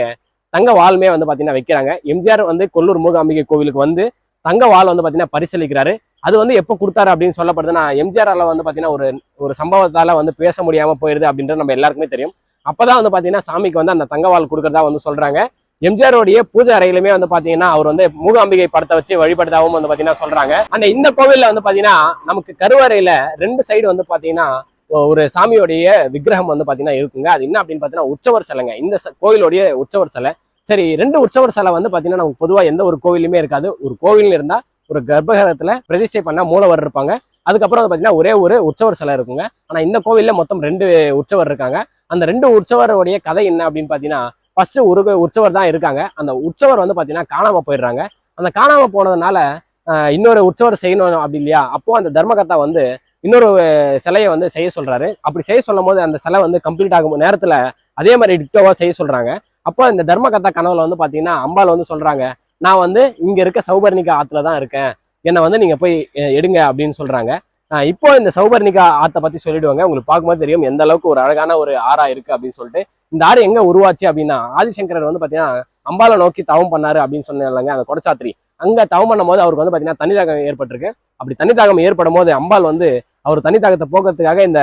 தங்க வாளுமே வந்து பார்த்தீங்கன்னா வைக்கிறாங்க. எம்ஜிஆர் வந்து கொல்லூர் மூகாம்பிகை கோவிலுக்கு வந்து தங்க வாள் வந்து பார்த்தீங்கன்னா பரிசீலிக்கிறாரு அது வந்து எப்போ கொடுத்தாரு அப்படின்னு சொல்லப்படுதுன்னா எம்ஜிஆரால் வந்து பார்த்தீங்கன்னா ஒரு ஒரு சம்பவத்தால் வந்து பேச முடியாமல் போயிடுது அப்படின்றது நம்ம எல்லாருக்குமே தெரியும். அப்பதான் வந்து பார்த்தீங்கன்னா சாமிக்கு வந்து அந்த தங்க வாள் கொடுக்கறதா வந்து சொல்கிறாங்க எம்ஜிஆருடைய பூஜை அறையிலுமே வந்து பாத்தீங்கன்னா அவர் வந்து மூகாம்பிகை படத்தை வச்சு வழிபடுதாவும் வந்து பாத்தீங்கன்னா சொல்றாங்க. அந்த இந்த கோவில்ல வந்து பாத்தீங்கன்னா நமக்கு கருவறையில ரெண்டு சைடு வந்து பாத்தீங்கன்னா ஒரு சாமியோடைய விக்கிரகம் வந்து பாத்தீங்கன்னா இருக்குங்க. அது என்ன அப்படின்னு பாத்தீங்கன்னா உற்சவர் சிலைங்க. இந்த கோவிலுடைய உற்சவர் சிலை. சரி ரெண்டு உற்சவர் சிலை வந்து பாத்தீங்கன்னா நமக்கு பொதுவா எந்த ஒரு கோவிலுமே இருக்காது. ஒரு கோவில் இருந்தா ஒரு கர்ப்பகரத்துல பிரதிஷ்டை பண்ண மூலவர் இருப்பாங்க. அதுக்கப்புறம் வந்து பாத்தீங்கன்னா ஒரே ஒரு உற்சவர் சிலை இருக்குங்க. ஆனா இந்த கோவில்ல மொத்தம் ரெண்டு உற்சவர் இருக்காங்க. அந்த ரெண்டு உற்சவருடைய கதை என்ன அப்படின்னு பாத்தீங்கன்னா ஃபர்ஸ்ட் ஒரு உற்சவர் தான் இருக்காங்க. அந்த உற்சவர் வந்து பார்த்தீங்கன்னா காணாம போயிடுறாங்க. அந்த காணாம போனதுனால இன்னொரு உற்சவர் செய்யணும் அப்படி இல்லையா? அப்போ அந்த தர்மகர்த்தா வந்து இன்னொரு சிலையை வந்து செய்ய சொல்றாரு. அப்படி செய்ய சொல்லும் போது அந்த சிலை வந்து கம்ப்ளீட் ஆகும் நேரத்துல அதே மாதிரி டிக்டோவா செய்ய சொல்றாங்க. அப்போ இந்த தர்மகர்த்தா கனவுல வந்து பாத்தீங்கன்னா அம்பாள் வந்து சொல்றாங்க நான் வந்து இங்க இருக்க சௌபர்ணிகா ஆத்துல தான் இருக்கேன். என்னை வந்து நீங்க போய் எடுங்க அப்படின்னு சொல்றாங்க. இப்போ இந்த சௌபர்ணிகா ஆத்தை பத்தி சொல்லிடுவாங்க. உங்களுக்கு பார்க்கும்போது தெரியும் எந்த அளவுக்கு ஒரு அழகான ஒரு ஆறா இருக்கு அப்படின்னு சொல்லிட்டு. இந்த ஆறு எங்க உருவாச்சு அப்படின்னா ஆதிசங்கரர் வந்து பாத்தீங்கன்னா அம்பாலை நோக்கி தவம் பண்ணாரு அப்படின்னு சொன்னாங்க அந்த கொடச்சாத்திரி அங்க தவம் பண்ணும் போது அவருக்கு வந்து பாத்தீங்கன்னா தண்ணி தாகம் ஏற்பட்டிருக்கு. அப்படி தனித்தாகம் தாகம் ஏற்படும் போது அம்பாள் வந்து அவர் தனித்தாகத்தை தாகத்தை போக்குறதுக்காக இந்த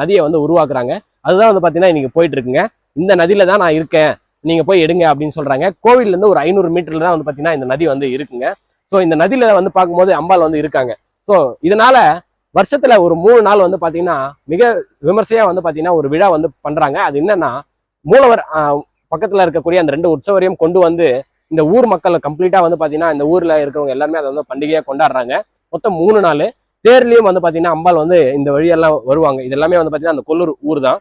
நதியை வந்து உருவாக்குறாங்க. அதுதான் வந்து பாத்தீங்கன்னா இன்னைக்கு போயிட்டு இருக்குங்க இந்த நதியில தான் நான் இருக்கேன். நீங்க போய் எடுங்க அப்படின்னு சொல்றாங்க. கோவில்ல இருந்து ஒரு ஐநூறு மீட்டர்ல தான் வந்து பாத்தீங்கன்னா இந்த நதி வந்து இருக்குங்க. ஸோ இந்த நதியில வந்து பார்க்கும்போது அம்பாள் வந்து இருக்காங்க. ஸோ இதனால வருஷத்துல ஒரு மூணு நாள் வந்து பாத்தீங்கன்னா மிக விமர்சையா வந்து பாத்தீங்கன்னா ஒரு விழா வந்து பண்றாங்க. அது என்னன்னா மூலவர் பக்கத்துல இருக்கக்கூடிய அந்த ரெண்டு உற்சவரையும் கொண்டு வந்து இந்த ஊர் மக்கள் கம்ப்ளீட்டா வந்து பாத்தீங்கன்னா இந்த ஊர்ல இருக்கிறவங்க எல்லாருமே அதை வந்து பண்டிகையா கொண்டாடுறாங்க. மொத்தம் மூணு நாள். தேர்லயும் வந்து பாத்தீங்கன்னா அம்பாள் வந்து இந்த வழியெல்லாம் வருவாங்க. இது எல்லாமே வந்து பாத்தீங்கன்னா அந்த கொல்லூர் ஊர் தான்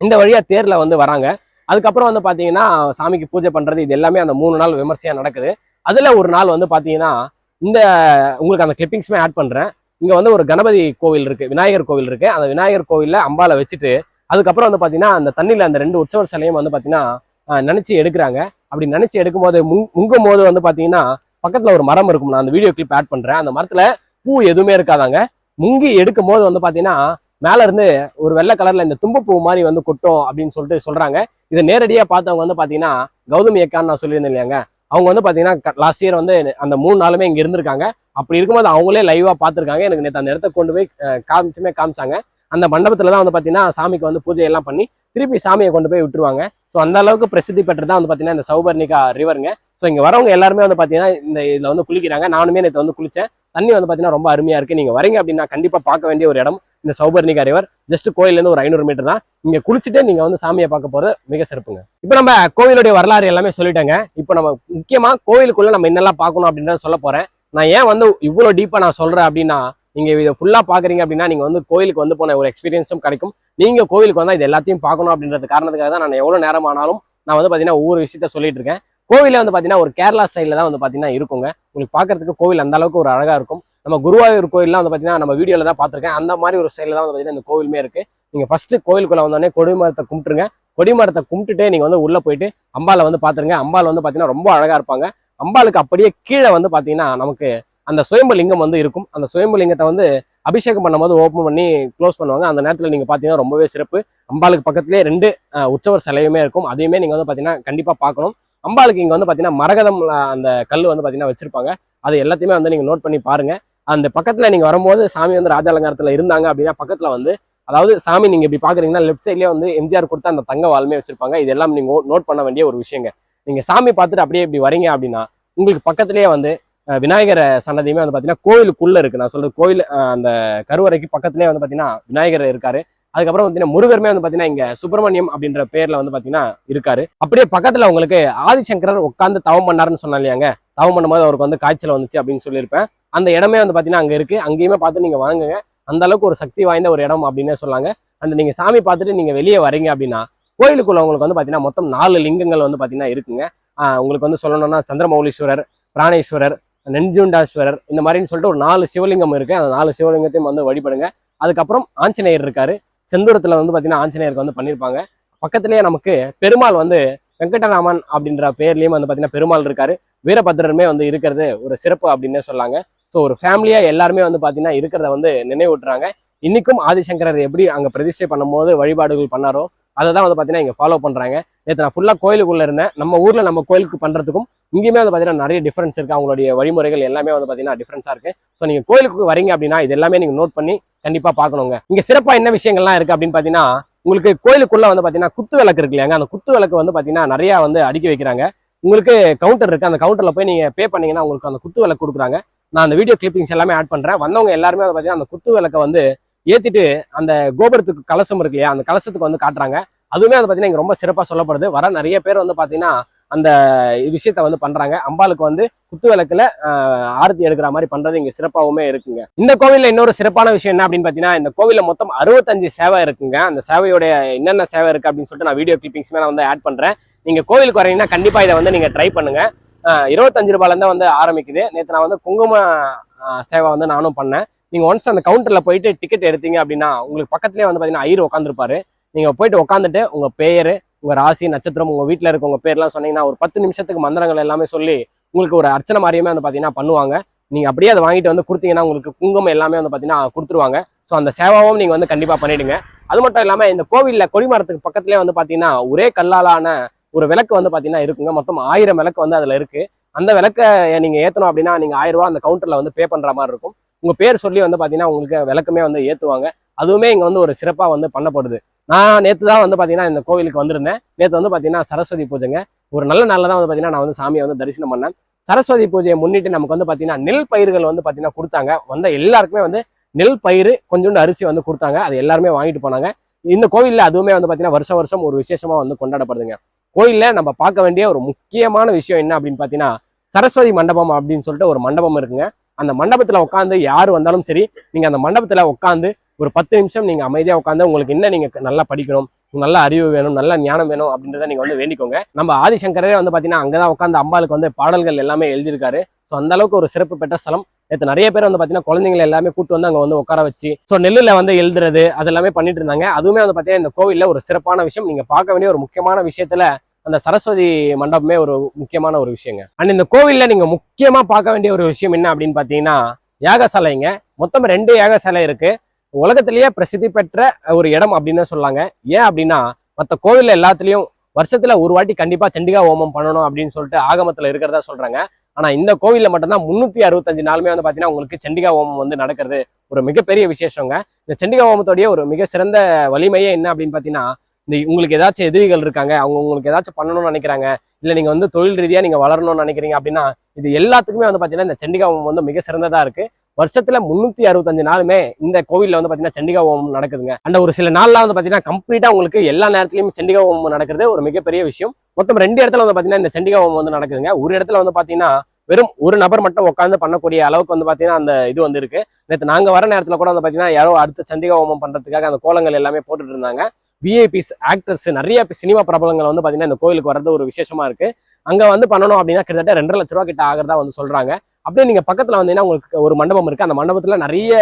இந்த வழியா தேர்ல வந்து வராங்க. அதுக்கப்புறம் வந்து பாத்தீங்கன்னா சாமிக்கு பூஜை பண்றது இது எல்லாமே அந்த மூணு நாள் விமர்சையா நடக்குது. அதுல ஒரு நாள் வந்து பாத்தீங்கன்னா இந்த உங்களுக்கு அந்த கிளிப்பிங்ஸுமே ஆட் பண்றேன். இங்கே வந்து ஒரு கணபதி கோவில் இருக்கு விநாயகர் கோவில் இருக்குது அந்த விநாயகர் கோவிலில் அம்பாலை வச்சுட்டு அதுக்கப்புறம் வந்து பார்த்தீங்கன்னா அந்த தண்ணியில் அந்த ரெண்டு உற்சவர் சிலையும் வந்து பார்த்தீங்கன்னா நினச்சி எடுக்கிறாங்க. அப்படி நினச்சி எடுக்கும்போது முங் முங்கும் போது வந்து பார்த்தீங்கன்னா பக்கத்தில் ஒரு மரம் இருக்கும். நான் அந்த வீடியோ கிளிப் ஆட் பண்ணுறேன் அந்த மரத்தில் பூ எதுவுமே இருக்காதாங்க. முங்கி எடுக்கும் போது வந்து பார்த்தீங்கன்னா மேலே இருந்து ஒரு வெள்ளை கலரில் இந்த தும்பப்பூ மாதிரி வந்து கொட்டும் அப்படின்னு சொல்லிட்டு சொல்கிறாங்க இதை நேரடியாக பார்த்தவங்க வந்து பார்த்தீங்கன்னா கௌதமி அக்கான்னு நான் சொல்லியிருந்தேன் இல்லையாங்க. அவங்க வந்து பார்த்தீங்கன்னா லாஸ்ட் இயர் வந்து அந்த மூணு நாளுமே இங்கே இருந்திருக்காங்க. அப்படி இருக்கும்போது அவங்களே லைவா பார்த்துருக்காங்க. எனக்கு நேற்று அந்த இடத்த கொண்டு போய் காமிச்சுமே காமிச்சாங்க. அந்த மண்டபத்துல தான் வந்து பாத்தீங்கன்னா சாமிக்கு வந்து பூஜை எல்லாம் பண்ணி திருப்பி சாமியை கொண்டு போய் விட்டுருவாங்க. ஸோ அந்த அளவுக்கு பிரசித்தி பெற்றதான் வந்து பாத்தீங்கன்னா இந்த சௌபர்ணிகா ரிவருங்க ஸோ இங்க வரவங்க எல்லாருமே வந்து பாத்தீங்கன்னா இந்த இதுல வந்து குளிக்கிறாங்க. நானுமே நேற்று வந்து குளிச்சேன். தண்ணி வந்து பாத்தீங்கன்னா ரொம்ப அருமையா இருக்கு. நீங்க வரீங்க அப்படின்னா கண்டிப்பா பார்க்க வேண்டிய ஒரு இடம் இந்த சௌபர்ணிகா ரிவர் ஜஸ்ட் கோயிலேருந்து இருந்து ஒரு ஐநூறு மீட்டர் தான். இங்க குளிச்சுட்டு நீங்க வந்து சாமியை பார்க்க போறது மிக சிறப்புங்க. இப்போ நம்ம கோவிலுடைய வரலாறு எல்லாமே சொல்லிட்டேங்க. இப்போ நம்ம முக்கியமா கோவிலுக்குள்ள நம்ம என்னெல்லாம் பார்க்கணும் அப்படின்றத சொல்ல போறேன். நான் ஏன் வந்து இவ்வளோ டீப்பாக நான் சொல்கிறேன் அப்படின்னா நீங்கள் இதை ஃபுல்லாக பார்க்குறீங்க அப்படின்னா நீங்கள் வந்து கோயிலுக்கு வந்து போன ஒரு எக்ஸ்பீரியன்ஸும் கிடைக்கும். நீங்கள் கோவிலுக்கு வந்தால் இது எல்லாத்தையும் பார்க்கணும் அப்படின்றது காரணத்துக்காக தான் நான் எவ்வளோ நேரம் ஆனாலும் நான் வந்து பார்த்தீங்கன்னா ஒவ்வொரு விஷயத்த சொல்லிட்டு இருக்கேன். கோவிலில் வந்து பார்த்தீங்கன்னா ஒரு கேரளா ஸ்டைலில் தான் வந்து பார்த்தீங்கன்னா இருக்குங்க. உங்களுக்கு பார்க்கறதுக்கு கோவில் அந்த அளவுக்கு ஒரு அழகாக இருக்கும். நம்ம குருவாயூர் கோயில்லாம் வந்து பார்த்தீங்கன்னா நம்ம வீடியோவில் தான் பார்த்துருக்கேன் அந்த மாதிரி ஒரு ஸ்டைலில் தான் வந்து பார்த்தீங்கன்னா இந்த கோவிலுமே இருக்குது நீங்கள் ஃபஸ்ட்டு கோயிலுக்குள்ளே வந்தோடனே கொடிமரத்தை கும்பிட்டுருங்க. கொடிமரத்தை கும்பிட்டுட்டு நீங்கள் வந்து உள்ளே போயிட்டு அம்பாவில் வந்து பார்த்துருங்க அம்பாவில் வந்து பார்த்தீங்கன்னா ரொம்ப அழகாக இருப்பாங்க. அம்பாளுக்கு அப்படியே கீழே வந்து பார்த்தீங்கன்னா நமக்கு அந்த சுயம்பு லிங்கம் வந்து இருக்கும். அந்த சுயம்பு லிங்கத்தை வந்து அபிஷேகம் பண்ணும்போது ஓப்பன் பண்ணி க்ளோஸ் பண்ணுவாங்க. அந்த நேரத்தில் நீங்கள் பார்த்தீங்கன்னா ரொம்பவே சிறப்பு. அம்பாளுக்கு பக்கத்துலேயே ரெண்டு உற்சவர் சிலையுமே இருக்கும். அதையுமே நீங்கள் வந்து பார்த்தீங்கன்னா கண்டிப்பாக பார்க்கணும். அம்பாளுக்கு இங்கே வந்து பார்த்தீங்கன்னா மரகதம் அந்த கல் வந்து பார்த்தீங்கன்னா வச்சிருப்பாங்க. அது எல்லாத்தையுமே வந்து நீங்கள் நோட் பண்ணி பாருங்கள் அந்த பக்கத்தில் நீங்கள் வரும்போது சாமி வந்து ராஜ அலங்காரத்தில் இருந்தாங்க அப்படின்னா பக்கத்தில் வந்து அதாவது சாமி நீங்கள் இப்படி பார்க்குறீங்கன்னா லெஃப்ட் சைட்லேயே வந்து எம்ஜிஆர் கொடுத்த அந்த தங்க வால்மே வச்சிருப்பாங்க. இதெல்லாம் நீங்கள் நோட் பண்ண வேண்டிய ஒரு விஷயங்க. நீங்கள் சாமி பார்த்துட்டு அப்படியே இப்படி வரீங்க அப்படின்னா உங்களுக்கு பக்கத்துலேயே வந்து விநாயகர் சன்னதியுமே வந்து பார்த்தீங்கன்னா கோயிலுக்குள்ள இருக்கு. நான் சொல்றது கோயில் அந்த கருவறைக்கு பக்கத்துலேயே வந்து பார்த்தீங்கன்னா விநாயகர் இருக்காரு. அதுக்கப்புறம் பார்த்தீங்கன்னா முருகருமே வந்து பார்த்தீங்கன்னா இங்க சுப்பிரமணியம் அப்படின்ற பேர்ல வந்து பார்த்தீங்கன்னா இருக்காரு. அப்படியே பக்கத்துல உங்களுக்கு ஆதிசங்கரர் உட்காந்து தவம் பண்ணாருன்னு சொன்னா இல்லையாங்க? தவம் பண்ணும்போது அவருக்கு வந்து காய்ச்சல் வந்துச்சு அப்படின்னு சொல்லியிருப்பேன். அந்த இடமே வந்து பார்த்தீங்கன்னா அங்க இருக்கு. அங்கேயுமே பார்த்து நீங்க வாங்குங்க. அந்த அளவுக்கு ஒரு சக்தி வாய்ந்த ஒரு இடம் அப்படின்னே சொல்லாங்க அந்த நீங்க சாமி பார்த்துட்டு நீங்க வெளியே வரீங்க அப்படின்னா கோயிலுக்குள்ள உங்களுக்கு வந்து பார்த்தீங்கன்னா மொத்தம் நாலு லிங்கங்கள் வந்து பார்த்தீங்கன்னா இருக்குங்க. உங்களுக்கு வந்து சொல்லணும்னா சந்திரமௌலீஸ்வரர் பிராணேஸ்வரர் நெஞ்சுண்டாஸ்வரர் இந்த மாதிரின்னு சொல்லிட்டு ஒரு நாலு சிவலிங்கம் இருக்குது அந்த நாலு சிவலிங்கத்தையும் வந்து வழிபடுங்க. அதுக்கப்புறம் ஆஞ்சநேயர் இருக்காரு. செந்தூரத்தில் வந்து பார்த்தீங்கன்னா ஆஞ்சநேயருக்கு வந்து பண்ணியிருப்பாங்க பக்கத்துலேயே நமக்கு பெருமாள் வந்து வெங்கடராமன் அப்படின்ற பேர்லேயும் வந்து பார்த்தீங்கன்னா பெருமாள் இருக்காரு. வீரபத்ரருமே வந்து இருக்கிறது ஒரு சிறப்பு அப்படின்னே சொல்லாங்க. ஸோ ஒரு ஃபேமிலியாக எல்லாருமே வந்து பார்த்தீங்கன்னா இருக்கிறத வந்து நினைவூட்டுறாங்க. இன்னைக்கும் ஆதிசங்கரர் எப்படி அங்கே பிரதிஷ்டை பண்ணும்போது வழிபாடுகள் பண்ணாரோ அதை தான் வந்து பாத்தீங்கன்னா இங்க ஃபாலோ பண்றாங்க. நேற்று நான் ஃபுல்லா கோயிலுக்குள்ள இருந்தேன். நம்ம ஊர்ல நம்ம கோயிலுக்கு பண்றதுக்கும் இங்கேயுமே வந்து பாத்தீங்கன்னா நிறைய டிஃப்ரென்ஸ் இருக்கு. அவங்களுடைய வழிமுறைகள் எல்லாமே வந்து பாத்தீங்கன்னா டிஃப்ரென்ஸாக இருக்கு. ஸோ நீங்க கோயிலுக்கு வரீங்க அப்படின்னா இது எல்லாமே நீங்க நோட் பண்ணி கண்டிப்பா பார்க்கணுங்க. இங்க சிறப்பா என்ன விஷயங்கள்லாம் இருக்கு அப்படின்னு பாத்தீங்கன்னா உங்களுக்கு கோயிலுக்குள்ள வந்து பாத்தீங்கன்னா குத்து விளக்கு இருக்கு இல்லையாங்க? அந்த குத்து விளக்கு வந்து பாத்தீங்கன்னா நிறைய வந்து அடுக்கி வைக்கிறாங்க. உங்களுக்கு கவுண்டர் இருக்கு. அந்த கவுண்டர்ல போய் நீங்க பே பண்ணீங்கன்னா உங்களுக்கு அந்த குத்து விளக்கு கொடுக்குறாங்க. நான் அந்த வீடியோ கிளிப்பிங்ஸ் எல்லாமே ஆட் பண்றேன். வந்தவங்க எல்லாருமே வந்து பாத்தீங்கன்னா அந்த குத்து விளக்கை வந்து ஏத்திட்டு அந்த கோபுரத்துக்கு கலசம் இருக்கு இல்லையா அந்த கலசத்துக்கு வந்து காட்டுறாங்க. அதுவுமே அதை பார்த்தீங்கன்னா இங்கே ரொம்ப சிறப்பாக சொல்லப்படுது. வர நிறைய பேர் வந்து பார்த்தீங்கன்னா அந்த விஷயத்த வந்து பண்றாங்க. அம்பாளுக்கு வந்து குத்து விளக்குல ஆரத்தி எடுக்கிற மாதிரி பண்றது இங்க சிறப்பாகவுமே இருக்குங்க. இந்த கோவில்ல இன்னொரு சிறப்பான விஷயம் என்ன அப்படின்னு பாத்தீங்கன்னா இந்த கோவில்ல மொத்தம் அறுபத்தஞ்சு சேவை இருக்குங்க. அந்த சேவையோட என்னென்ன சேவை இருக்கு அப்படின்னு சொல்லிட்டு நான் வீடியோ கிளிப்பிங்ஸ் நான் வந்து ஆட் பண்றேன். நீங்க கோவிலுக்கு வரீங்கன்னா கண்டிப்பா இதை வந்து நீங்க ட்ரை பண்ணுங்க. இருபத்தஞ்சு ரூபாயில இருந்தா வந்து ஆரம்பிக்குது. நேற்று நான் வந்து குங்கும சேவை வந்து நானும் பண்ணேன். நீங்கள் ஒன்ஸ் அந்த கவுண்டரில் போயிட்டு டிக்கெட் எடுத்தீங்க அப்படின்னா உங்களுக்கு பக்கத்துலேயே வந்து பார்த்தீங்கன்னா ஐயர் உட்காந்துருப்பாரு நீங்கள் போயிட்டு உட்காந்துட்டு உங்கள் பேர் உங்கள் ராசி நட்சத்திரம் உங்கள் வீட்டில் இருக்க உங்கள் பேர்லாம் சொன்னீங்கன்னா ஒரு பத்து நிமிஷத்துக்கு மந்திரங்கள் எல்லாமே சொல்லி உங்களுக்கு ஒரு அர்ச்சனை மாதிரியுமே வந்து பார்த்தீங்கன்னா பண்ணுவாங்க. நீங்கள் அப்படியே அதை வாங்கிட்டு வந்து கொடுத்தீங்கன்னா உங்களுக்கு குங்குமம் எல்லாமே வந்து பார்த்தீங்கன்னா கொடுத்துருவாங்க. ஸோ அந்த சேவாவும் நீங்கள் வந்து கண்டிப்பாக பண்ணிடுங்க. அது மட்டும் இல்லாமல் இந்த கோவிலில் கொடிமரத்துக்கு பக்கத்துலேயே வந்து பார்த்தீங்கன்னா ஒரே கல்லாலான ஒரு விளக்கு வந்து பார்த்தீங்கன்னா இருக்குங்க. மொத்தம் ஆயிரம் விளக்கு வந்து அதில் இருக்குது அந்த விளக்கை நீங்கள் ஏற்றணும் அப்படின்னா நீங்கள் ஆயிரம் ரூபா அந்த கவுண்டரில் வந்து பே பண்ணுற மாதிரி இருக்கும். உங்கள் பேர் சொல்லி வந்து பார்த்தீங்கன்னா உங்களுக்கு விளக்குமே வந்து ஏற்றுவாங்க அதுவுமே இங்கே வந்து ஒரு சிறப்பாக வந்து பண்ணப்படுது. நான் நேற்று தான் வந்து பார்த்தீங்கன்னா இந்த கோவிலுக்கு வந்திருந்தேன். நேற்று வந்து பார்த்தீங்கன்னா சரஸ்வதி பூஜைங்க. ஒரு நல்ல நாளில் தான் வந்து பார்த்தீங்கன்னா நான் வந்து சாமியை வந்து தரிசனம் பண்ணேன். சரஸ்வதி பூஜையை முன்னிட்டு நமக்கு வந்து பார்த்தீங்கன்னா நெல் பயிர்கள் வந்து பார்த்தீங்கன்னா கொடுத்தாங்க. வந்த எல்லாருக்குமே வந்து நெல் பயிர் கொஞ்சோண்டு அரிசி வந்து கொடுத்தாங்க. அது எல்லாருமே வாங்கிட்டு போனாங்க. இந்த கோவிலில் அதுவுமே வந்து பார்த்தீங்கன்னா வருஷம் வருஷம் ஒரு விசேஷமாக வந்து கொண்டாடப்படுதுங்க. கோயிலில் நம்ம பார்க்க வேண்டிய ஒரு முக்கியமான விஷயம் என்ன அப்படின்னு பார்த்தீங்கன்னா சரஸ்வதி மண்டபம் அப்படின்னு சொல்லிட்டு ஒரு மண்டபம் இருக்குங்க. அந்த மண்டபத்துல உட்காந்து யார் வந்தாலும் சரி நீங்க அந்த மண்டபத்துல உட்காந்து ஒரு பத்து நிமிஷம் நீங்க அமைதியா உட்காந்து உங்களுக்கு என்ன நீங்க நல்லா படிக்கணும் உங்களுக்கு நல்ல அறிவு வேணும் நல்ல ஞானம் வேணும் அப்படின்றத நீங்க வந்து வேண்டிக்கோங்க. நம்ம ஆதிசங்கரே வந்து பாத்தீங்கன்னா அங்கதான் உட்காந்து அம்பாளுக்கு வந்து பாடல்கள் எல்லாமே எழுதியிருக்காரு. ஸோ அந்த அளவுக்கு ஒரு சிறப்பு பெற்ற ஸ்தலம். நேற்று நிறைய பேர் வந்து பாத்தீங்கன்னா குழந்தைங்களை எல்லாமே கூட்டு வந்து அங்க வந்து உட்கார வச்சு ஸோ நெல்லுல வந்து எழுதுறது அது எல்லாமே பண்ணிட்டு இருந்தாங்க. அதுவுமே வந்து பாத்தீங்கன்னா இந்த கோவில்ல ஒரு சிறப்பான விஷயம். நீங்க பார்க்க வேண்டிய ஒரு முக்கியமான விஷயத்துல அந்த சரஸ்வதி மண்டபமே ஒரு முக்கியமான ஒரு விஷயங்க. அண்ட் இந்த கோவில்ல நீங்கள் முக்கியமாக பார்க்க வேண்டிய ஒரு விஷயம் என்ன அப்படின்னு பார்த்தீங்கன்னா யாகசாலைங்க. மொத்தம் ரெண்டு யாகசாலை இருக்கு. உலகத்திலேயே பிரசித்தி பெற்ற ஒரு இடம் அப்படின்னு சொல்லாங்க. ஏன் அப்படின்னா மற்ற கோவில் எல்லாத்துலேயும் வருஷத்துல ஒரு வாட்டி கண்டிப்பாக சண்டிகா ஹோமம் பண்ணணும் அப்படின்னு சொல்லிட்டு ஆகமத்தில் இருக்கிறதா சொல்றாங்க. ஆனால் இந்த கோவில்ல மட்டும்தான் முந்நூற்றி அறுபத்தஞ்சு நாளுமே வந்து பார்த்தீங்கன்னா உங்களுக்கு சண்டிகா ஹோமம் வந்து நடக்கிறது ஒரு மிகப்பெரிய விசேஷங்க. இந்த சண்டிகா ஹோமத்தோடைய ஒரு மிக சிறந்த வலிமையே என்ன அப்படின்னு பார்த்தீங்கன்னா இந்த உங்களுக்கு ஏதாச்சும் எதிரிகள் இருக்காங்க அவங்க உங்களுக்கு ஏதாச்சும் பண்ணணும்னு நினைக்கிறாங்க இல்லை நீங்கள் வந்து தொழில் ரீதியாக நீங்க வளரணும்னு நினைக்கிறீங்க அப்படின்னா இது எல்லாத்துக்குமே வந்து பார்த்தீங்கன்னா இந்த சண்டிகா ஓமம் வந்து மிக சிறந்ததாக இருக்கு. வருஷத்துல முன்னூத்தி அறுபத்தஞ்சு நாளுமே இந்த கோவில்ல வந்து பாத்தீங்கன்னா சண்டிகா ஹோமம் நடக்குதுங்க. அந்த ஒரு சில நாள்லாம் வந்து பாத்தீங்கன்னா கம்ப்ளீட்டா உங்களுக்கு எல்லா நேரத்துலயும் சண்டிகா ஹோமம் நடக்கிறது ஒரு மிகப்பெரிய விஷயம். மொத்தம் ரெண்டு இடத்துல வந்து பாத்தீங்கன்னா இந்த சண்டிகா ஹோமம் வந்து நடக்குதுங்க. ஒரு இடத்துல வந்து பாத்தீங்கன்னா வெறும் ஒரு நபர் மட்டும் உட்காந்து பண்ணக்கூடிய அளவுக்கு வந்து பாத்தீங்கன்னா அந்த இது வந்து இருக்கு. நேற்று நாங்க வர நேரத்துல கூட வந்து பாத்தீங்கன்னா யாரோ அடுத்த சண்டிகா ஹோமம் பண்றதுக்காக அந்த கோலங்கள் எல்லாமே போட்டுட்டு இருந்தாங்க. விஐபிஸ் ஆக்டர்ஸ் நிறைய சினிமா பிரபலங்கள் வந்து பாத்தீங்கன்னா இந்த கோயிலுக்கு வர்றது ஒரு விசேஷமா இருக்கு. அங்க வந்து பண்ணணும் அப்படின்னா கிட்டத்தட்ட ரெண்டரை லட்ச ரூபா கிட்ட ஆகிறதா வந்து சொல்றாங்க. அப்படியே நீங்க பக்கத்துல வந்தீங்கன்னா உங்களுக்கு ஒரு மண்டபம் இருக்கு. அந்த மண்டபத்துல நிறைய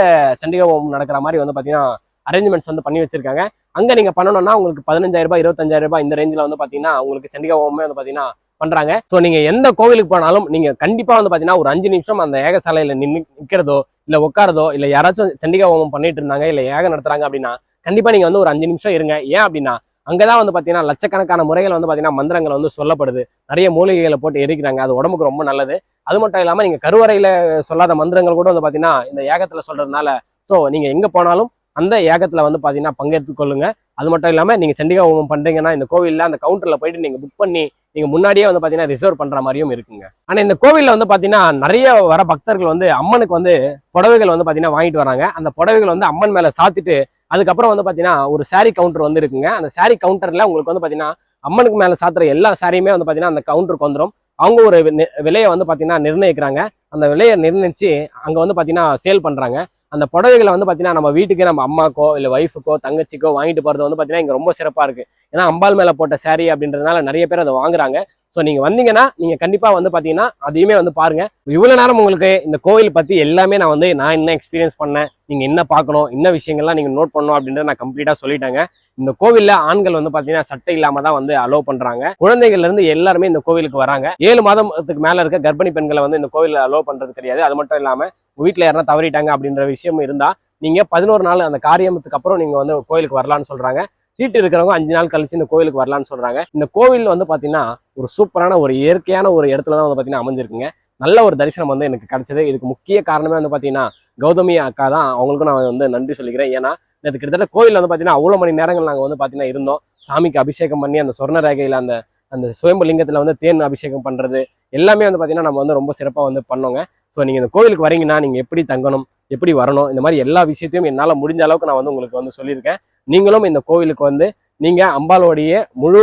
சண்டிகோபம் நடக்கிற மாதிரி வந்து பாத்தீங்கன்னா அரேஞ்ச்மெண்ட்ஸ் வந்து பண்ணி வச்சிருக்காங்க. அங்க நீங்க பண்ணணும்னா உங்களுக்கு பதினஞ்சாயிரம் ரூபாய் இருபத்தஞ்சாயிரம் ரூபாய் இந்த ரேஞ்சில் வந்து பாத்தீங்கன்னா உங்களுக்கு சண்டிகா வந்து பாத்தீங்கன்னா பண்றாங்க. ஸோ நீங்க எந்த கோவிலுக்கு போனாலும் நீங்க கண்டிப்பா வந்து பாத்தீங்கன்னா ஒரு அஞ்சு நிமிஷம் அந்த ஏகசாலையில நின்று நிக்கிறதோ இல்ல உட்காரதோ இல்ல யாராச்சும் சண்டிகா ஹோமம் பண்ணிட்டு இருந்தாங்க இல்ல ஏக நடத்துறாங்க அப்படின்னா கண்டிப்பா நீங்க வந்து ஒரு அஞ்சு நிமிஷம் இருங்க. ஏன் அப்படின்னா அங்கதான் வந்து பாத்தீங்கன்னா லட்சக்கணக்கான முறைகள் வந்து பாத்தீங்கன்னா மந்திரங்கள் வந்து சொல்லப்படுது. நிறைய மூலிகைகளை போட்டு எரிக்கிறாங்க. அது உடம்புக்கு ரொம்ப நல்லது. அது மட்டும் இல்லாம நீங்க கருவறையில சொல்லாத மந்திரங்கள் கூட வந்து பாத்தீங்கன்னா இந்த ஏகத்துல சொல்றதுனால சோ நீங்க எங்க போனாலும் அந்த ஏகத்துல வந்து பாத்தீங்கன்னா பங்கேற்று கொள்ளுங்க. அது மட்டும் இல்லாம நீங்க சண்டிகா ஹோமம் பண்றீங்கன்னா இந்த கோவில்ல அந்த கவுண்டர்ல போயிட்டு நீங்க புக் பண்ணி நீங்க முன்னாடியே வந்து பாத்தீங்கன்னா ரிசர்வ் பண்ற மாதிரியும் இருக்குங்க. ஆனா இந்த கோவில்ல வந்து பாத்தீங்கன்னா நிறைய வர பக்தர்கள் வந்து அம்மனுக்கு வந்து புடவைகள் வந்து பாத்தீங்கன்னா வாங்கிட்டு வராங்க. அந்த புடவைகள் வந்து அம்மன் மேல சாத்திட்டு அதுக்கப்புறம் வந்து பார்த்தீங்கன்னா ஒரு saree கவுண்டர் வந்து இருக்குங்க அந்த saree கவுண்டரில் உங்களுக்கு வந்து பார்த்தீங்கன்னா அம்மனுக்கு மேலே சாத்துற எல்லா சாரியுமே வந்து பார்த்தீங்கன்னா அந்த கவுண்டருக்கு வந்துடும் அவங்க ஒரு விலையை வந்து பார்த்தீங்கன்னா நிர்ணயிக்கிறாங்க. அந்த விலையை நிர்ணயித்து அங்கே வந்து பார்த்தீங்கன்னா சேல் பண்ணுறாங்க அந்த புடவைகளை வந்து பார்த்தீங்கன்னா நம்ம வீட்டுக்கு நம்ம அம்மாக்கோ இல்லை ஒய்ஃபுக்கோ தங்கச்சிக்கோ வாங்கிட்டு போகிறது வந்து பார்த்தீங்கன்னா இங்கே ரொம்ப சிறப்பாக இருக்குது ஏன்னா அம்பாள் மேலே போட்ட saree அப்படின்றதுனால நிறைய பேர் அதை வாங்குறாங்க. ஸோ நீங்கள் வந்தீங்கன்னா நீங்கள் கண்டிப்பாக வந்து பார்த்தீங்கன்னா அதையுமே வந்து பாருங்க. இவ்வளோ நேரம் உங்களுக்கு இந்த கோவில் பற்றி எல்லாமே நான் வந்து நான் என்ன எக்ஸ்பீரியன்ஸ் பண்ணேன் நீங்கள் என்ன பார்க்கணும் என்ன விஷயங்கள்லாம் நீங்கள் நோட் பண்ணணும் அப்படின்றத நான் கம்ப்ளீட்டாக சொல்லிட்டாங்க. இந்த கோவில்ல ஆண்கள் வந்து பாத்தீங்கன்னா சட்டை இல்லாம தான் வந்து அலோவ் பண்றாங்க. குழந்தைகள்ல இருந்து எல்லாருமே இந்த கோவிலுக்கு வராங்க. ஏழு மாதத்துக்கு மேல இருக்க கர்ப்பிணி பெண்களை வந்து இந்த கோவில்ல அலோவ் பண்றது கிடையாது. அது மட்டும் இல்லாம வீட்டில் வீட்டுல யாரா தவறிட்டாங்க அப்படின்ற விஷயம் இருந்தா நீங்க பதினோரு நாள் அந்த காரியத்துக்கு அப்புறம் நீங்க வந்து கோயிலுக்கு வரலாம்னு சொல்றாங்க. சீட்டு இருக்கிறவங்க அஞ்சு நாள் கழிச்சு இந்த கோவிலுக்கு வரலாம்னு சொல்றாங்க. இந்த கோவில் வந்து பாத்தீங்கன்னா ஒரு சூப்பரான ஒரு இயற்கையான ஒரு இடத்துல தான் வந்து பாத்தீங்கன்னா அமைஞ்சிருக்குங்க. நல்ல ஒரு தரிசனம் வந்து எனக்கு கிடைச்சது. இதுக்கு முக்கிய காரணமே வந்து பாத்தீங்கன்னா கௌதமி அக்கா தான். அவங்களுக்கும் நான் வந்து நன்றி சொல்லிக்கிறேன். ஏன்னா நேற்று கிட்டத்தட்ட கோயில் வந்து பாத்தீங்கன்னா அவ்வளோ மணி நேரங்கள் நாங்கள் வந்து பாத்தீங்கன்னா இருந்தோம். சாமிக்கு அபிஷேகம் பண்ணி அந்த சொர்ண ரேகையில அந்த அந்த சுயம்பு லிங்கத்துல வந்து தேன் அபிஷேகம் பண்றது எல்லாமே வந்து பாத்தீங்கன்னா நம்ம வந்து ரொம்ப சிறப்பா வந்து பண்ணோங்க. ஸோ நீங்க இந்த கோவிலுக்கு வரீங்கன்னா நீங்க எப்படி தங்கணும் எப்படி வரணும் இந்த மாதிரி எல்லா விஷயத்தையும் என்னால் முடிஞ்ச அளவுக்கு நான் வந்து உங்களுக்கு வந்து சொல்லியிருக்கேன். நீங்களும் இந்த கோவிலுக்கு வந்து நீங்க அம்பாலோடைய முழு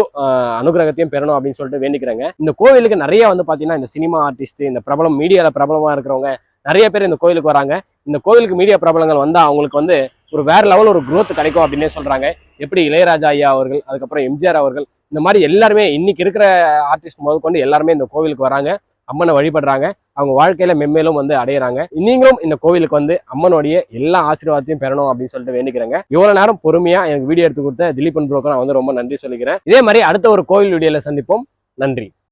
அனுகிரகத்தையும் பெறணும் அப்படின்னு சொல்லிட்டு வேண்டிக்கிறேங்க. இந்த கோவிலுக்கு நிறைய வந்து பாத்தீங்கன்னா இந்த சினிமா ஆர்டிஸ்ட் இந்த பிரபலம் மீடியால பிரபலமா இருக்கிறவங்க நிறைய பேர் இந்த கோவிலுக்கு வராங்க. இந்த கோவிலுக்கு மீடியா பிரபலங்கள் வந்தா அவங்களுக்கு வந்து ஒரு வேற லெவல் ஒரு குரோத் கிடைக்கும் அப்படின்னே சொல்றாங்க. எப்படி இளையராஜா ஐயா அவர்கள் அதுக்கப்புறம் எம்ஜிஆர் அவர்கள் இந்த மாதிரி எல்லாருமே இன்னைக்கு இருக்கிற ஆர்டிஸ்ட் முதற்கொண்டு எல்லாருமே இந்த கோவிலுக்கு வராங்க. அம்மனை வழிபடுறாங்க. அவங்க வாழ்க்கையில மென்மேலும் வந்து அடையிறாங்க. நீங்களும் இந்த கோவிலுக்கு வந்து அம்மனுடைய எல்லா ஆசீர்வாதத்தையும் பெறணும் அப்படின்னு சொல்லிட்டு வேண்டிக்கிறேங்க. இவ்வளவு நேரம் பொறுமையா எனக்கு வீடியோ எடுத்து கொடுத்த திலீபன் புரோக்கர் நான் வந்து ரொம்ப நன்றி சொல்லிக்கிறேன். இதே மாதிரி அடுத்த ஒரு கோவில் வீடியோல சந்திப்போம். நன்றி.